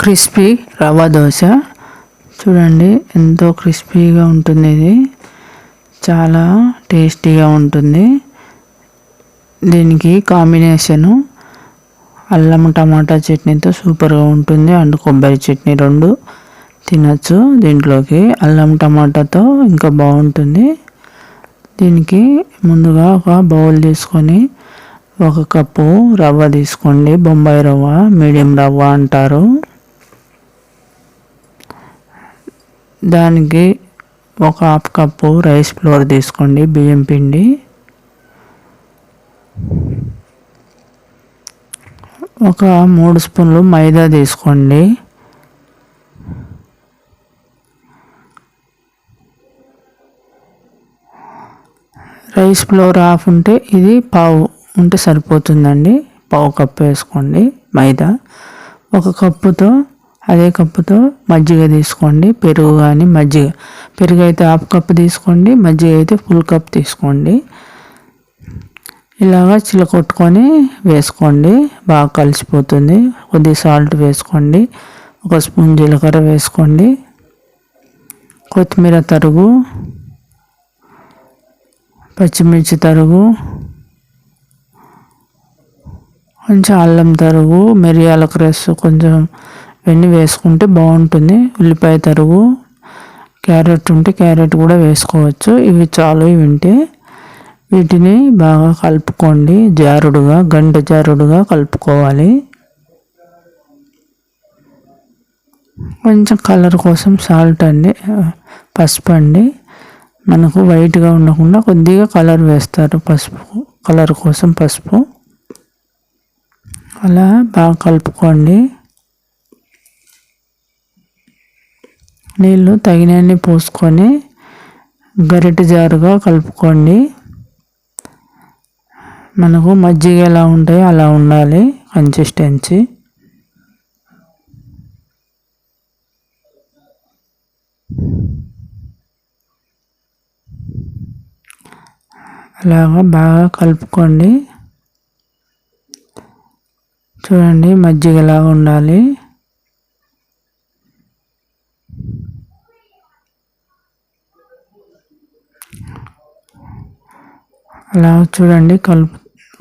Crispy rava dosa. చూడండి ఎంతో క్రిస్పీగా ఉంటుంది ఇది. చాలా టేస్టీగా ఉంటుంది. దీనికి కాంబినేషను అల్లం టమాటా చట్నీతో సూపర్గా ఉంటుంది. అండ్ కొబ్బరి చట్నీ రెండు తినచ్చు దీంట్లోకి. అల్లం టమాటాతో ఇంకా బాగుంటుంది. దీనికి ముందుగా ఒక బౌల్ తీసుకొని ఒక కప్పు రవ్వ తీసుకోండి. బొంబాయి రవ్వ మీడియం రవ్వ అంటారు. దానికి ఒక హాఫ్ కప్పు రైస్ ఫ్లోర్ తీసుకోండి బియ్యం పిండి. ఒక మూడు స్పూన్లు మైదా తీసుకోండి. రైస్ ఫ్లోర్ హాఫ్ ఉంటే ఇది పావు ఉంటే సరిపోతుందండి. పావు కప్పు వేసుకోండి మైదా. ఒక కప్పుతో అదే కప్పుతో మజ్జిగ తీసుకోండి. పెరుగు కానీ మజ్జిగ. పెరుగు అయితే హాఫ్ కప్ తీసుకోండి. మజ్జిగ అయితే ఫుల్ కప్ తీసుకోండి. ఇలాగా చిలకొట్టుకొని వేసుకోండి. బాగా కలిసిపోతుంది. కొద్ది సాల్ట్ వేసుకోండి. ఒక స్పూన్ జీలకర్ర వేసుకోండి. కొత్తిమీర తరుగు. పచ్చిమిర్చి తరుగు. కొంచెం అల్లం తరుగు. మిరియాల క్రష్ కొంచెం ఇవన్నీ వేసుకుంటే బాగుంటుంది. ఉల్లిపాయ తరుగు క్యారెట్ ఉంటే క్యారెట్ కూడా వేసుకోవచ్చు. ఇవి చాలు ఇవి ఉంటే వీటిని బాగా కలుపుకోండి. జారుడుగా గంట జారుడుగా కలుపుకోవాలి. కొంచెం కలర్ కోసం సాల్ట్ అండి పసుపు అండి. మనకు వైట్గా ఉండకుండా కొద్దిగా కలర్ వేస్తారు పసుపు కలర్ కోసం పసుపు. అలా బాగా కలుపుకోండి. నీళ్ళు తగినన్ని పోసుకొని గరిటె జారుగా కలుపుకోండి. మనకు మజ్జిగ ఎలా ఉంటాయో అలా ఉండాలి కన్సిస్టెన్సీ అలాగా బాగా కలుపుకోండి. చూడండి మజ్జిగలాగా ఉండాలి. అలా చూడండి కలుపు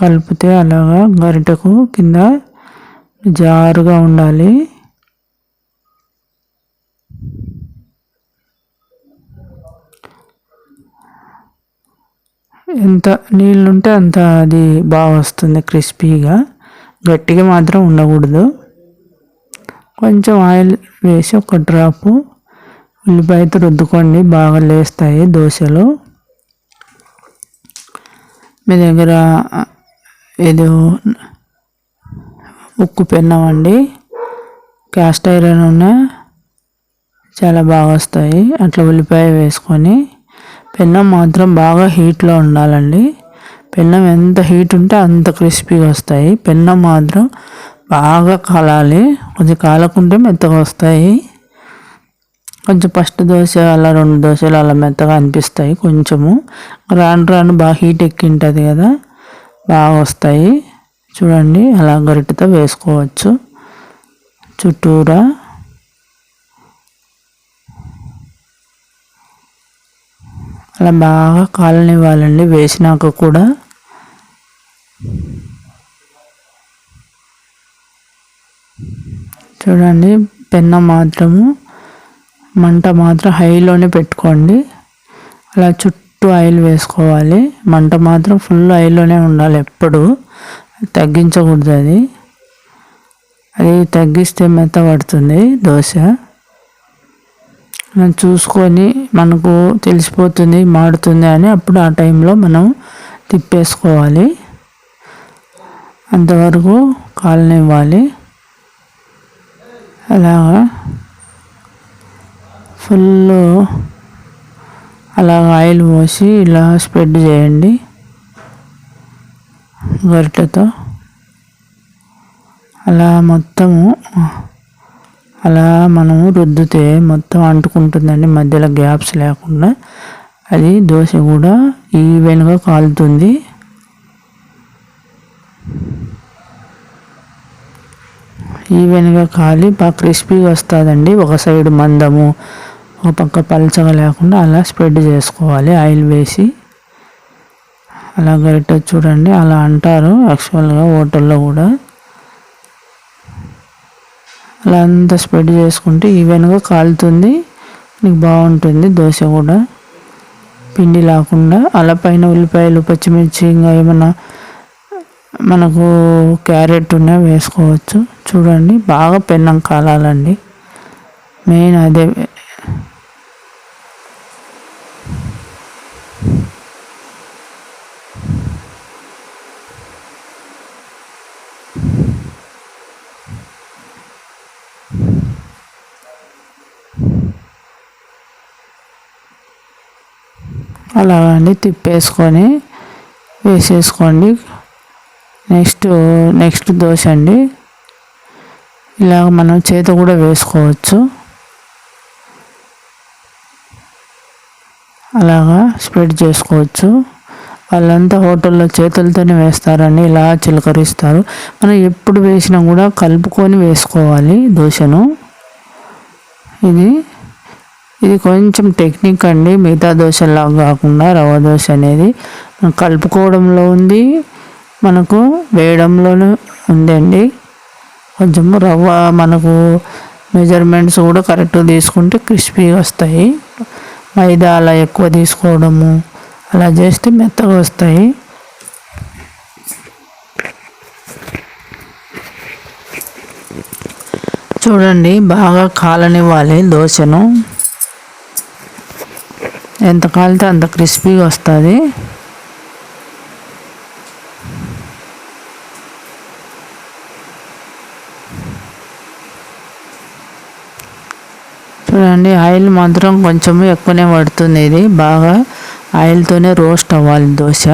కలిపితే అలాగా గరిటకు కింద జారుగా ఉండాలి. ఎంత నీళ్ళుంటే అంత అది బాగా వస్తుంది క్రిస్పీగా. గట్టిగా మాత్రం ఉండకూడదు. కొంచెం ఆయిల్ వేసి ఒక డ్రాపు ఉల్లిపాయతో రుద్దుకోండి బాగా లేస్తాయి దోశలు. మీ దగ్గర ఏదో ఉక్కు పెన్నం అండి. క్యాస్ట్ ఐరన్ ఉన్న చాలా బాగా వస్తాయి. అట్లా ఉల్లిపాయ వేసుకొని. పెన్నం మాత్రం బాగా హీట్లో ఉండాలండి. పెన్నం ఎంత హీట్ ఉంటే అంత క్రిస్పీగా వస్తాయి. పెన్నం మాత్రం బాగా కాలాలి. కొంచెం కాలకుంటే మెత్తగా వస్తాయి. కొంచెం ఫస్ట్ దోశ అలా రెండు దోశలు అలా మెత్తగా అనిపిస్తాయి కొంచెము. రాను రాను బాగా హీట్ ఎక్కి ఉంటుంది కదా బాగా వస్తాయి. చూడండి అలా గరిటెతో వేసుకోవచ్చు. చుట్టూరా. అలా బాగా కాలనివ్వాలండి వేసినాక కూడా. చూడండి పెన్న మాత్రము. మంట మాత్రం హైలోనే పెట్టుకోండి. అలా చుట్టూ ఆయిల్ వేసుకోవాలి. మంట మాత్రం ఫుల్ ఆయిల్లోనే ఉండాలి ఎప్పుడు. తగ్గించకూడదు అది. అది తగ్గిస్తే మెత్త పడుతుంది దోశ. మనం చూసుకొని మనకు తెలిసిపోతుంది మాడుతుంది అని అప్పుడు ఆ టైంలో మనం తిప్పేసుకోవాలి. అంతవరకు కాలనివ్వాలి. అలాగా. ఫుల్ అలా ఆయిల్ పోసి ఇలా స్ప్రెడ్ చేయండి గరిటెతో అలా మొత్తము అలా మనము రుద్దితే మొత్తం అంటుకుంటుందండి మధ్యలో గ్యాప్స్ లేకుండా. అది దోశ కూడా ఈవెన్గా కాలుతుంది. ఈవెన్గా కాలి బాగా క్రిస్పీగా వస్తుందండి ఒక సైడ్ మందము. ఒక పక్క పలచగా లేకుండా అలా స్ప్రెడ్ చేసుకోవాలి. ఆయిల్ వేసి అలా గరిట చూడండి అలా అంటారు. యాక్చువల్గా హోటల్లో కూడా అలా అంతా స్ప్రెడ్ చేసుకుంటే ఈవెన్గా కాలుతుంది. నీకు బాగుంటుంది. దోశ కూడా పిండి లేకుండా అలా పైన ఉల్లిపాయలు పచ్చిమిర్చి ఇంకా ఏమన్నా మనకు క్యారెట్ ఉన్నా వేసుకోవచ్చు. చూడండి బాగా పెన్నం కాలాలండి. మెయిన్ అదే అలాగండి తిప్పేసుకొని వేసేసుకోండి. నెక్స్ట్ నెక్స్ట్ దోశ అండి. ఇలాగ మనం చేత కూడా వేసుకోవచ్చు. అలాగా స్ప్రెడ్ చేసుకోవచ్చు. వాళ్ళంతా హోటల్లో చేతులతోనే వేస్తారని ఇలా చిలకరిస్తారు. మనం ఎప్పుడు వేసినా కూడా కలుపుకొని వేసుకోవాలి దోశను. ఇది ఇది కొంచెం టెక్నిక్ అండి. మిగతా దోశలాగా కాకుండా రవ్వ దోశ అనేది కలుపుకోవడంలో ఉంది. మనకు వేయడంలోనూ ఉందండి కొంచెం రవ్వ మనకు మెజర్మెంట్స్ కూడా కరెక్ట్గా తీసుకుంటే క్రిస్పీగా వస్తాయి. మైదా అలా ఎక్కువ తీసుకోవడము అలా చేస్తే మెత్తగా వస్తాయి. చూడండి బాగా కాలనివ్వాలి దోశను. ఎంత కాలితే అంత క్రిస్పీగా వస్తుంది. చూడండి ఆయిల్ మాత్రం కొంచెం ఎక్కువనే పడుతుంది ఇది బాగా ఆయిల్తోనే రోస్ట్ అవ్వాలి దోశ.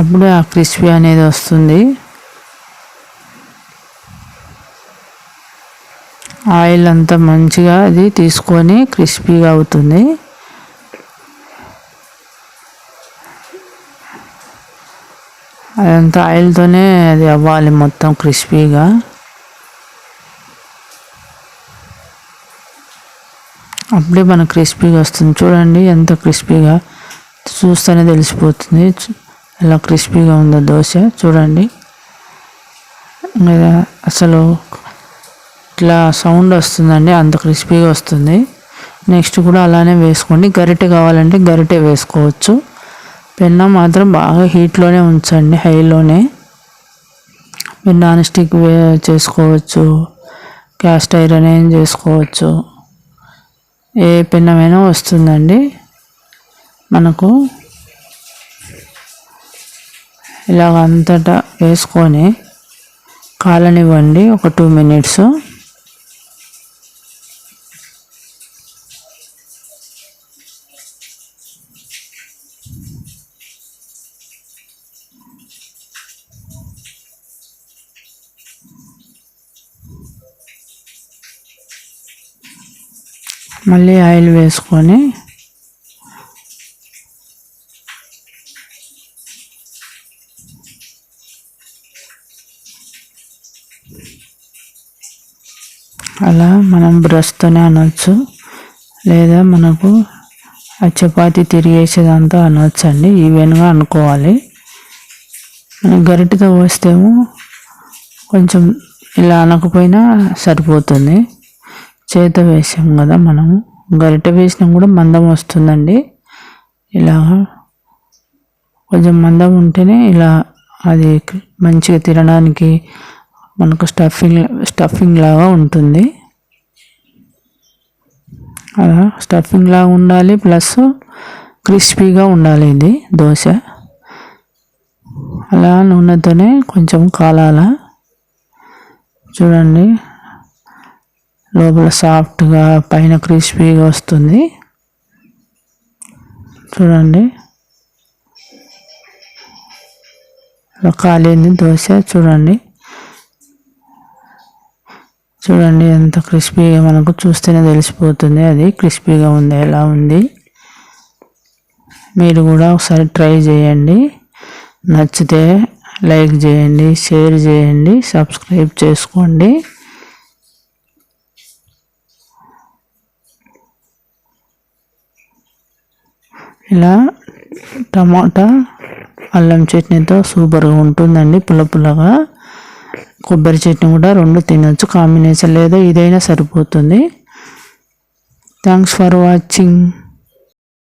అప్పుడే ఆ క్రిస్పీ అనేది వస్తుంది. ఆయిల్ అంతా మంచిగా అది తీసుకొని క్రిస్పీగా అవుతుంది. అదంతా ఆయిల్తోనే అది అవ్వాలి మొత్తం క్రిస్పీగా. అప్పుడే మనకు క్రిస్పీగా వస్తుంది. చూడండి ఎంత క్రిస్పీగా చూస్తేనే తెలిసిపోతుంది. ఎలా క్రిస్పీగా ఉందో దోశ. చూడండి. అసలు ఇట్లా సౌండ్ వస్తుందండి అంత క్రిస్పీగా వస్తుంది. నెక్స్ట్ కూడా అలానే వేసుకోండి. గరిటె కావాలంటే గరిటె వేసుకోవచ్చు. పెన్న మాత్రం బాగా హీట్లోనే ఉంచండి హైలోనే. మీరు నాన్ స్టిక్ చేసుకోవచ్చు క్యాస్ట్ ఐరన్ ఏం చేసుకోవచ్చు. ఏ పెన్నమైనా వస్తుందండి. మనకు ఇలాగ అంతటా వేసుకొని కాలనివ్వండి ఒక టూ మినిట్స్. మళ్ళీ ఆయిల్ వేసుకొని అలా మనం బ్రష్తోనే అనొచ్చు. లేదా మనకు ఆ చపాతి తిరిగేసేదంతా అనొచ్చు అండి. ఈవెన్గా అనుకోవాలి. మనం గరిటతో పోస్తేమో కొంచెం ఇలా అనకపోయినా సరిపోతుంది. చేత వేసాం కదా మనము. గరిటె వేసినా కూడా మందం వస్తుందండి. ఇలా కొంచెం మందం ఉంటేనే ఇలా అది మంచిగా తినడానికి మనకు స్టఫింగ్ స్టఫింగ్ లాగా ఉంటుంది. అలా స్టఫింగ్ లాగా ఉండాలి ప్లస్ క్రిస్పీగా ఉండాలి ఇది దోశ. అలా నూనెతోనే కొంచెం కాలాల. చూడండి. లోపల సాఫ్ట్గా పైన క్రిస్పీగా వస్తుంది. చూడండి. కాలేని దోశ చూడండి. చూడండి ఎంత క్రిస్పీగా మనకు చూస్తేనే తెలిసిపోతుంది. అది క్రిస్పీగా ఉంది ఎలా ఉంది. మీరు కూడా ఒకసారి ట్రై చేయండి. నచ్చితే లైక్ చేయండి షేర్ చేయండి సబ్స్క్రైబ్ చేసుకోండి. ఇలా టమాటా అల్లం చట్నీతో సూపర్గా ఉంటుందండి పుల్ల పుల్లగా కొబ్బరి చట్నీ కూడా రెండు తినొచ్చు కాంబినేషన్ లేదా ఇదైనా సరిపోతుంది. Thanks for watching